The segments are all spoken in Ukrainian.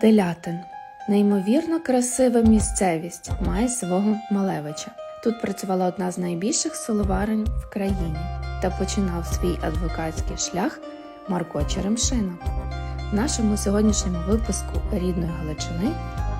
Делятин. Неймовірно красива місцевість має свого Малевича. Тут працювала одна з найбільших соловарень в країні та починав свій адвокатський шлях Марко Черемшина. В нашому сьогоднішньому випуску рідної Галичини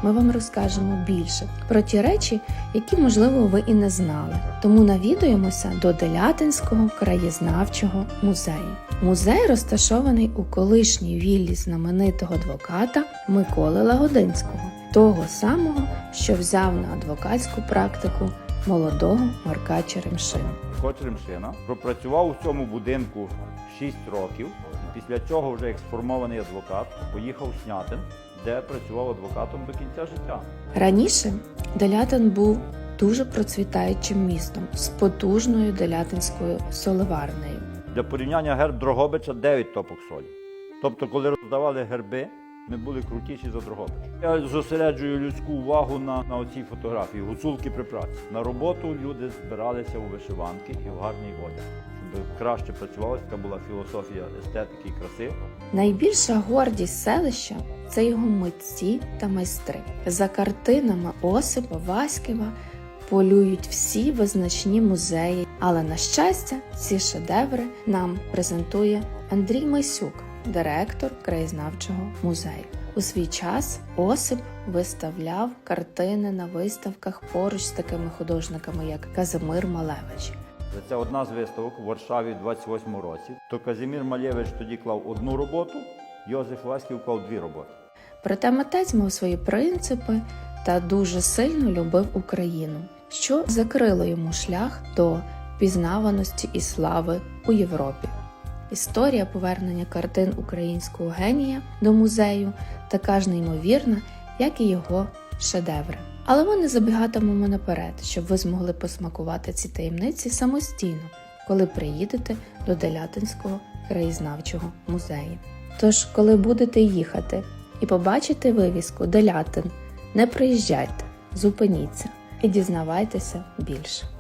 ми вам розкажемо більше про ті речі, які, можливо, ви і не знали. Тому навідуємося до Делятинського краєзнавчого музею. Музей розташований у колишній віллі знаменитого адвоката Миколи Лагодинського, того самого, що взяв на адвокатську практику молодого Марка Черемшина. Коч Ремшина пропрацював у цьому будинку 6 років. Після цього вже як сформований адвокат поїхав в Снятин, де працював адвокатом до кінця життя. Раніше Делятин був дуже процвітаючим містом з потужною делятинською соливарнею. Для порівняння герб Дрогобича 9 топок солі. Тобто, коли роздавали герби, ми були крутіші за Дрогобич. Я зосереджую людську увагу на, на оцій фотографії, гуцулки при праці. На роботу люди збиралися у вишиванки і в гарний одяг. Краще працювалося, така була філософія естетики і краси. Найбільша гордість селища це його митці та майстри. За картинами Осипа Васьківа полюють всі визначні музеї, але на щастя, ці шедеври нам презентує Андрій Майсюк, директор краєзнавчого музею. У свій час Осип виставляв картини на виставках поруч з такими художниками, як Казимир Малевич. Це одна з виставок у Варшаві в 28 році. То Казімір Малєвич тоді клав одну роботу, Йозеф Васьків клав дві роботи. Проте митець мав свої принципи та дуже сильно любив Україну, що закрило йому шлях до пізнаваності і слави у Європі. Історія повернення картин українського генія до музею така ж неймовірна, як і його шедеври. Але ми не забігатимемо наперед, щоб ви змогли посмакувати ці таємниці самостійно, коли приїдете до Делятинського краєзнавчого музею. Тож, коли будете їхати і побачите вивіску Делятин, не приїжджайте, зупиніться і дізнавайтеся більше.